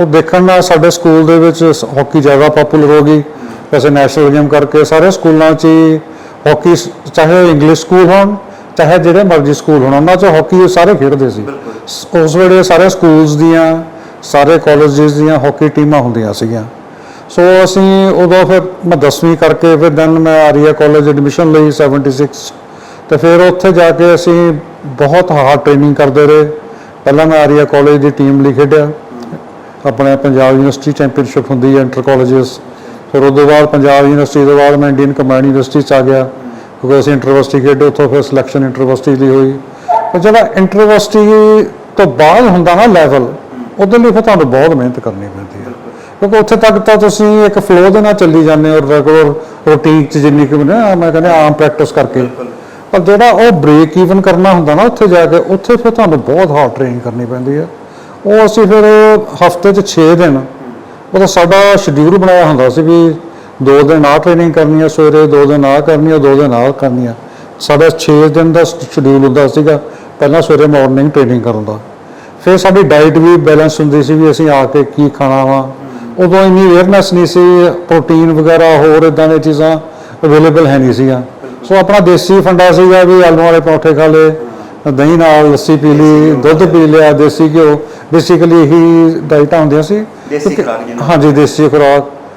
ਉਹ ਦੇਖਣ ਨਾਲ ਸਾਡੇ ਸਕੂਲ ਦੇ ਵਿੱਚ ਹਾਕੀ ਜ਼ਿਆਦਾ ਪਪੂਲਰ ਹੋ ਗਈ। ਵੈਸੇ ਨੈਸ਼ਨਲ ਗੇਮ ਕਰਕੇ ਸਾਰੇ ਸਕੂਲਾਂ 'ਚ ਹੀ ਹਾਕੀ ਚਾਹੇ ਇੰਗਲਿਸ਼ ਸਕੂਲ ਹੋਣ ਚਾਹੇ ਜਿਹੜੇ ਮਰਜ਼ੀ ਸਕੂਲ ਹੋਣ ਉਹਨਾਂ 'ਚ ਹਾਕੀ ਸਾਰੇ ਖੇਡਦੇ ਸੀ। ਸ- ਉਸ ਵੇਲੇ ਸਾਰੇ ਸਕੂਲਸ ਦੀਆਂ ਸਾਰੇ ਕਾਲਜਸ ਦੀਆਂ ਹਾਕੀ ਟੀਮਾਂ ਹੁੰਦੀਆਂ ਸੀਗੀਆਂ। ਸੋ ਅਸੀਂ ਉਦੋਂ ਫਿਰ ਮੈਂ 10ਵੀਂ ਕਰਕੇ ਫਿਰ ਦੈਨ ਮੈਂ ਆਰੀਆ ਕਾਲਜ ਐਡਮਿਸ਼ਨ ਲਈ 76 ਤੇ ਫਿਰ ਉੱਥੇ ਜਾ ਕੇ ਅਸੀਂ ਬਹੁਤ ਹਾਰਡ ਟ੍ਰੇਨਿੰਗ ਕਰਦੇ ਰਹੇ। ਪਹਿਲਾਂ ਮੈਂ ਆਰੀਆ ਕਾਲਜ ਦੀ ਟੀਮ ਲਈ ਖੇਡਿਆ। ਆਪਣੇ ਪੰਜਾਬ ਯੂਨੀਵਰਸਿਟੀ ਚੈਂਪੀਅਨਸ਼ਿਪ ਹੁੰਦੀ ਹੈ, ਇੰਟਰ ਕਾਲਜਸ। ਫਿਰ ਉਹਦੇ ਬਾਅਦ ਪੰਜਾਬ ਯੂਨੀਵਰਸਿਟੀ ਤੋਂ ਬਾਅਦ ਮੈਂ ਇੰਡੀਅਨ ਕੰਬਾਈਨਡ ਯੂਨੀਵਰਸਿਟੀ ਚ ਆ ਗਿਆ, ਕਿਉਂਕਿ ਅਸੀਂ ਇੰਟਰਵਰਸਿਟੀ ਖੇਡੇ, ਉੱਥੋਂ ਫਿਰ ਸਿਲੈਕਸ਼ਨ ਇੰਟਰਵਰਸਿਟੀ ਦੀ ਹੋਈ। ਪਰ ਜਿਹੜਾ ਇੰਟਰਵਰਸਿਟੀ ਤੋਂ ਬਾਅਦ ਹੁੰਦਾ ਨਾ ਲੈਵਲ ਉਹਦੇ ਲਈ ਫਿਰ ਤੁਹਾਨੂੰ ਬਹੁਤ ਮਿਹਨਤ ਕਰਨੀ ਪੈਂਦੀ ਹੈ। ਕਿਉਂਕਿ ਉੱਥੇ ਤੱਕ ਤਾਂ ਤੁਸੀਂ ਇੱਕ ਫਲੋ ਦੇ ਨਾਲ ਚੱਲੀ ਜਾਂਦੇ ਹੋ ਰੈਗੂਲਰ ਰੂਟੀਨ ਚ ਜਿੰਨੀ ਕਿ ਮੈਂ ਕਹਿੰਦਾ ਆਮ ਪ੍ਰੈਕਟਿਸ ਕਰਕੇ। ਪਰ ਜਿਹੜਾ ਉਹ ਬ੍ਰੇਕ ਈਵਨ ਕਰਨਾ ਹੁੰਦਾ ਨਾ ਉੱਥੇ ਜਾ ਕੇ, ਉੱਥੇ ਫਿਰ ਤੁਹਾਨੂੰ ਬਹੁਤ ਹਾਰਡ ਟ੍ਰੇਨਿੰਗ ਕਰਨੀ ਪੈਂਦੀ ਹੈ। ਉਹ ਅਸੀਂ ਫਿਰ ਹਫ਼ਤੇ 'ਚ 6 ਦਿਨ ਉਹਦਾ ਸਾਡਾ ਸ਼ਡਿਊਲ ਬਣਾਇਆ ਹੁੰਦਾ ਸੀ ਵੀ ਦੋ ਦਿਨ ਆਹ ਟ੍ਰੇਨਿੰਗ ਕਰਨੀ ਆ, ਸਵੇਰੇ ਦੋ ਦਿਨ ਆਹ ਕਰਨੀ ਹੈ ਦੋ ਦਿਨ ਆਹ ਕਰਨੀ ਆ। ਸਾਡਾ 6 ਦਿਨ ਦਾ ਸ਼ਡਿਊਲ ਹੁੰਦਾ ਸੀਗਾ, ਪਹਿਲਾਂ ਸਵੇਰੇ ਮਾਰਨਿੰਗ ਟ੍ਰੇਨਿੰਗ ਕਰਨ ਦਾ। ਫਿਰ ਸਾਡੀ ਡਾਈਟ ਵੀ ਬੈਲੈਂਸ ਹੁੰਦੀ ਸੀ ਵੀ ਅਸੀਂ ਆ ਕੇ ਕੀ ਖਾਣਾ ਵਾ। ਉਦੋਂ ਇੰਨੀ ਅਵੇਅਰਨੈਸ ਨਹੀਂ ਸੀ ਪ੍ਰੋਟੀਨ ਵਗੈਰਾ, ਹੋਰ ਇਦਾਂ ਦੀਆਂ ਚੀਜ਼ਾਂ ਅਵੇਲੇਬਲ ਹੈ ਨਹੀਂ ਸੀਗਾ ਸੋ ਆਪਣਾ ਦੇਸੀ ਫੰਡਾ ਸੀਗਾ ਵੀ ਆਲੂ ਵਾਲੇ ਪਰੌਂਠੇ ਖਾ ਲਏ, ਦਹੀਂ ਨਾਲ ਲੱਸੀ ਪੀ ਲਈ, ਦੁੱਧ ਪੀ ਲਿਆ, ਦੇਸੀ ਘਿਓ। ਬੇਸਿਕਲੀ ਇਹੀ ਡਾਈਟਾਂ ਹੁੰਦੀਆਂ ਸੀ। ਦੇਸੀ ਕਿਉਂਕਿ- ਖੁਰਾਕ ਜਿਹਨੂੰ ਹਾਂਜੀ ਦੇਸੀ ਖੁਰਾਕ।